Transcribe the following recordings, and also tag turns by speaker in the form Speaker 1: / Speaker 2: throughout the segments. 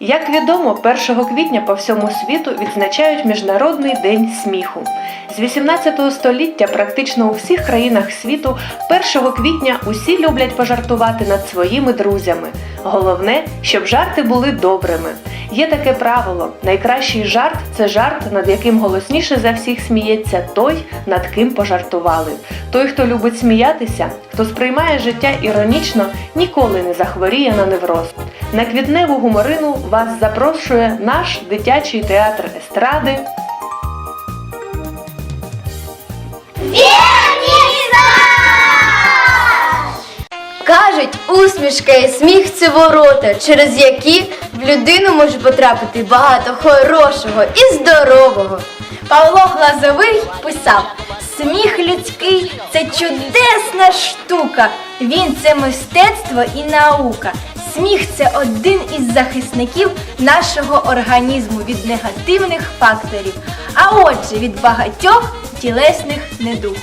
Speaker 1: Як відомо, 1 квітня по всьому світу відзначають Міжнародний день сміху. З 18 століття практично у всіх країнах світу 1 квітня усі люблять пожартувати над своїми друзями. Головне, щоб жарти були добрими. Є таке правило: найкращий жарт це жарт, над яким голосніше за всіх сміється той, над ким пожартували. Той, хто любить сміятися, хто сприймає життя іронічно, ніколи не захворіє на невроз. На квітневу гуморину вас запрошує наш дитячий театр естради.
Speaker 2: Кажуть, усмішка і сміх це ворота, через які в людину може потрапити багато хорошого і здорового. Павло Глазовий писав: сміх людський це чудесна штука. Він це мистецтво і наука. Сміх це один із захисників нашого організму від негативних факторів, а отже, від багатьох тілесних недуг.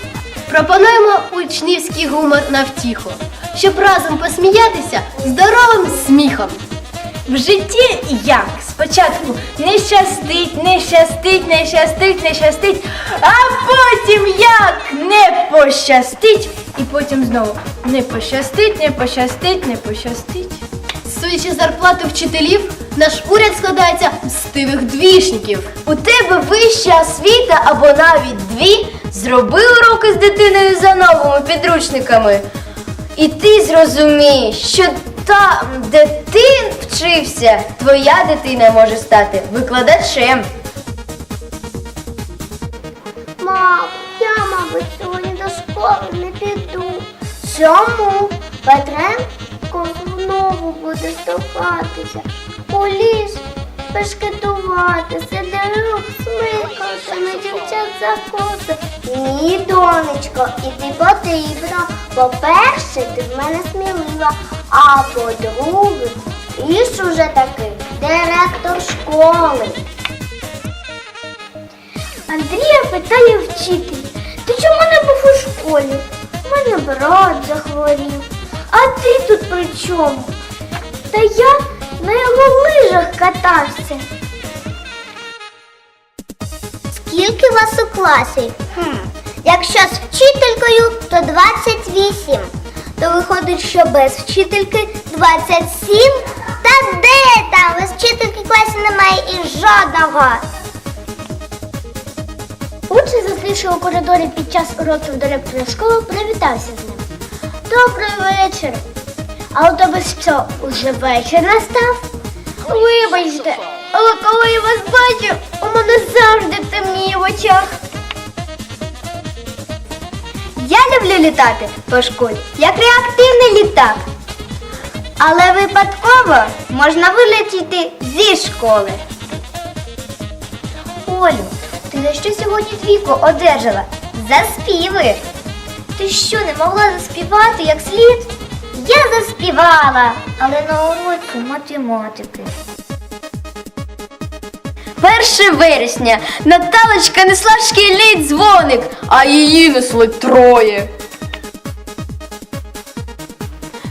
Speaker 3: Пропонуємо учнівський гумор на втіху, щоб разом посміятися здоровим сміхом.
Speaker 2: В житті як? Спочатку не щастить, не щастить, не щастить, не щастить, а потім як не пощастить, і потім знову не пощастить, не пощастить, не пощастить.
Speaker 3: Судячи з зарплати вчителів, наш уряд складається з стивих двішників.
Speaker 2: У тебе вища освіта або навіть дві, зроби уроки з дитиною за новими підручниками. І ти зрозумієш, що там, де ти вчився, твоя дитина може стати викладачем.
Speaker 4: Мам, я, мабуть, сьогодні до школи не піду. Чому? Петренко знову буде стовпатися. У ліс пешкетувати, сидерок смикати, на дівчат за коси. Ні, донечко, іти потрібно. По-перше, ти в мене смілива, а по-друге, ліс уже такий директор школи. Андрія питає вчитель, ти чому не був у школі? У мене брат захворів. А ти тут при чому? Та я на його лижах катався. Скільки вас у класі? Хм. Якщо з вчителькою, то 28. То виходить, що без вчительки 27. Та де там? Без вчительки в класі немає і жодного. Учень, зустрівши у коридорі під час уроків директора школи, привітався з ним. Добрий вечір. А у тебе що, уже вечір настав? Вибачте, але коли я вас бачу, у мене завжди темніє в очах.
Speaker 2: Я люблю літати по школі, як реактивний літак. Але випадково можна вилетіти зі школи. Олю, ти за що сьогодні двійку одержала? За співи.
Speaker 4: Ти що, не могла заспівати як слід? Я заспівала, але на уроці математики.
Speaker 2: 1 вересня Наталочка несла в шкільний дзвоник, а її несли троє.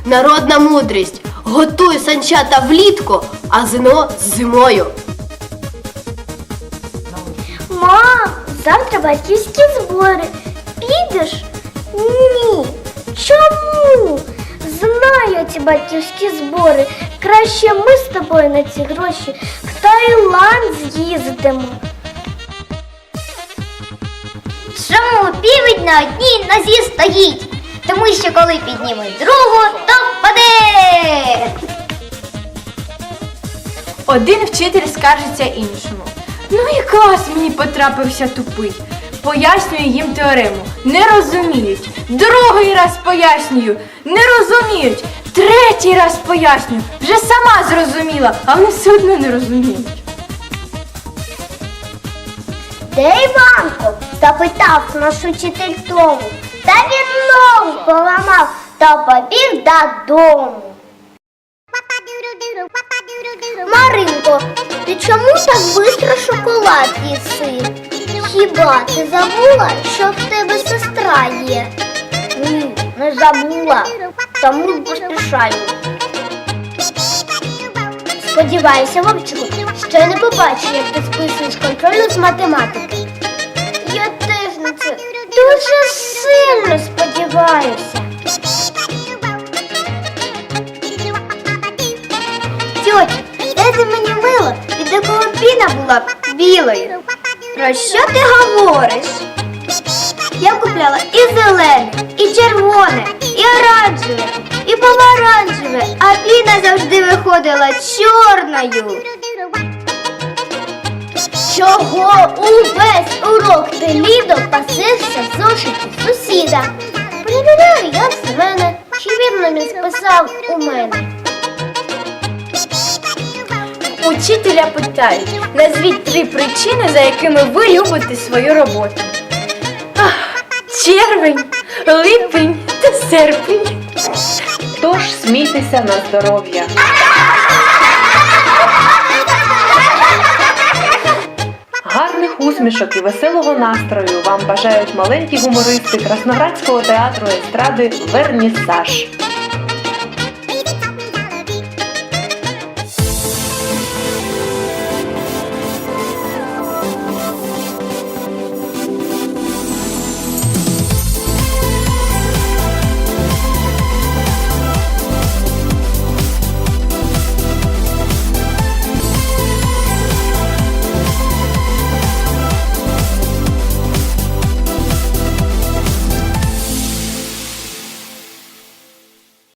Speaker 3: Народна мудрість. Готуй санчата влітку, а зино зимою.
Speaker 4: Мам, завтра батьківські збори. Підеш? Ні. Чому? Знаю ці батьківські збори. Краще ми з тобою на ці гроші в Таїланд з'їздимо. Чому півень на одній нозі стоїть? Тому що коли піднімуть другу, то впаде.
Speaker 2: Один вчитель скаржиться іншому. Ну і клас мені потрапився тупий. Пояснюю їм теорему. Не розуміють. Другий раз пояснюю. Не розуміють. Третій раз пояснюю. Вже сама зрозуміла, а вони все одно не розуміють.
Speaker 4: Де Іванко? запитав наш учитель Тому. Та він ногу поламав та побіг додому. Маринко, ти чому так швидко шоколад їси? Хіба ти забула, що в тебе сестра є? Ні, не забула, тому поспішаю. Сподіваюся, Вовчику, що я не побачу, як ти списуєш контрольну з математики. Я теж на це дуже сильно червоне, і оранжеве, і помаранчеве, а піна завжди виходила чорною. Чого увесь урок ти лідо пасився зошиті сусіда? Перевіряю, як з мене, чи вірно він списав у мене.
Speaker 2: Учителя питають, назвіть три причини, за якими ви любите свою роботу. Ах, червень, липень серпень.
Speaker 1: Тож смійтеся на здоров'я. Гарних усмішок і веселого настрою вам бажають маленькі гумористи Красноградського театру естради Вернісаж.